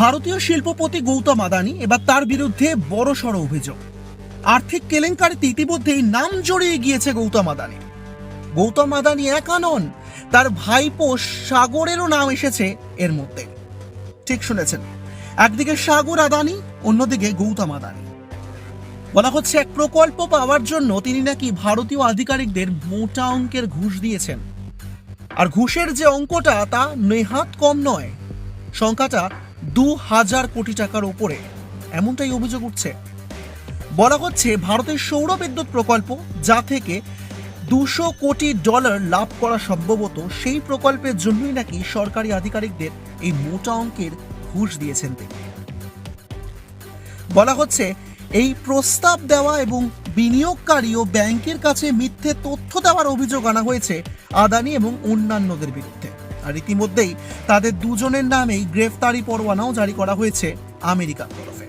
ভারতীয় শিল্পপতি গৌতম আদানি এবার তার বিরুদ্ধে বড়সড় অভিযোগ। আর্থিক কেলেঙ্কারিতে ইতিমধ্যেই নাম জড়িয়ে গিয়েছে গৌতম আদানি। গৌতম আদানি একা নন, তার ভাইপো সাগরেরও নাম এসেছে এর মধ্যে। ঠিক শুনেছেন, একদিকে সাগর আদানি, অন্যদিকে গৌতম আদানি। বলা হচ্ছে এক প্রকল্প পাওয়ার জন্য তিনি নাকি ভারতীয় আধিকারিকদের মোটা অঙ্কের ঘুষ দিয়েছেন। আর ঘুষের যে অঙ্কটা তা নেহাত কম নয়। সংখ্যাটা দু হাজার কোটি টাকার ওপরে। এমনটাই অভিযোগ উঠছে। বলা হচ্ছে, ভারতের সৌর বিদ্যুৎ প্রকল্প, যা থেকে দুশো কোটি ডলার লাভ করা সম্ভবত, সেই প্রকল্পের জন্যই নাকি সরকারি আধিকারিকদের এই মোটা অঙ্কের ঘুষ দিয়েছেন তিনি। বলা হচ্ছে, এই প্রস্তাব দেওয়া এবং বিনিয়োগকারী ও ব্যাংকের কাছে মিথ্যে তথ্য দেওয়ার অভিযোগ আনা হয়েছে, আদানি এবং অন্যান্যদের বিরুদ্ধে। আর ইতিমধ্যেই তাদের দুজনের নামেই গ্রেফতারি পরোয়ানাও জারি করা হয়েছে আমেরিকার তরফে।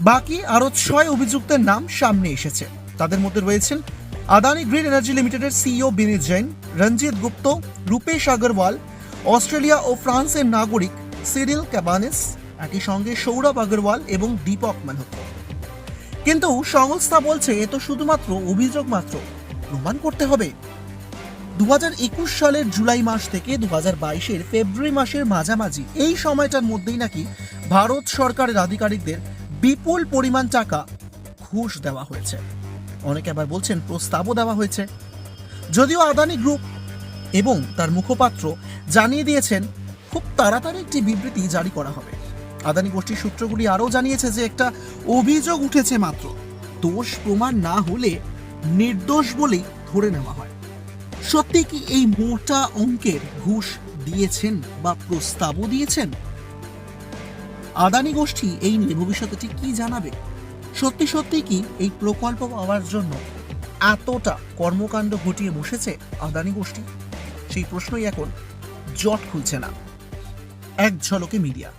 বাকি আরও ছয় অভিযুক্তের নাম সামনে এসেছে। তাদের মধ্যে রয়েছেন আদানি গ্রিন এনার্জি লিমিটেডের সিইও বিনীত জৈন, রঞ্জিত গুপ্ত, রূপেশ আগরওয়াল, অস্ট্রেলিয়া ও ফ্রান্সের নাগরিক সিরিল ক্যাবানিস, একই সঙ্গে সৌরভ আগরওয়াল এবং দীপক মালহোত্রা। কিন্তু সংস্থা বলছে এ তো শুধুমাত্র অভিযোগ মাত্র। প্রমাণ করতে হবে দু সালের জুলাই মাস থেকে দু হাজার ফেব্রুয়ারি মাসের মাঝামাঝি। এই সময়টার মধ্যেই নাকি ভারত সরকারের আধিকারিকদের বিপুল পরিমাণ টাকা ঘুষ দেওয়া হয়েছে। অনেকে আবার বলছেন প্রস্তাবও দেওয়া হয়েছে। যদিও আদানি গ্রুপ এবং তার মুখপাত্র জানিয়ে দিয়েছেন, খুব তাড়াতাড়ি একটি বিবৃতি জারি করা হবে। আদানি গোষ্ঠীর সূত্রগুলি আরও জানিয়েছে যে একটা অভিযোগ উঠেছে মাত্র। দোষ প্রমাণ না হলে নির্দোষ বলেই ধরে নেওয়া হয়। সত্যি কি এই মোটা অঙ্কের ঘুষ দিয়েছেন বা প্রস্তাবও দিয়েছেন? আদানি গোষ্ঠী এই নিয়ে ভবিষ্যতে ঠিক কি জানাবে? সত্যি সত্যি কি এই প্রকল্প পাওয়ার জন্য এতটা কর্মকাণ্ড ঘটিয়ে বসেছে আদানি গোষ্ঠী? সেই প্রশ্নই এখন জট খুলছে না। এক ঝলকে মিডিয়া।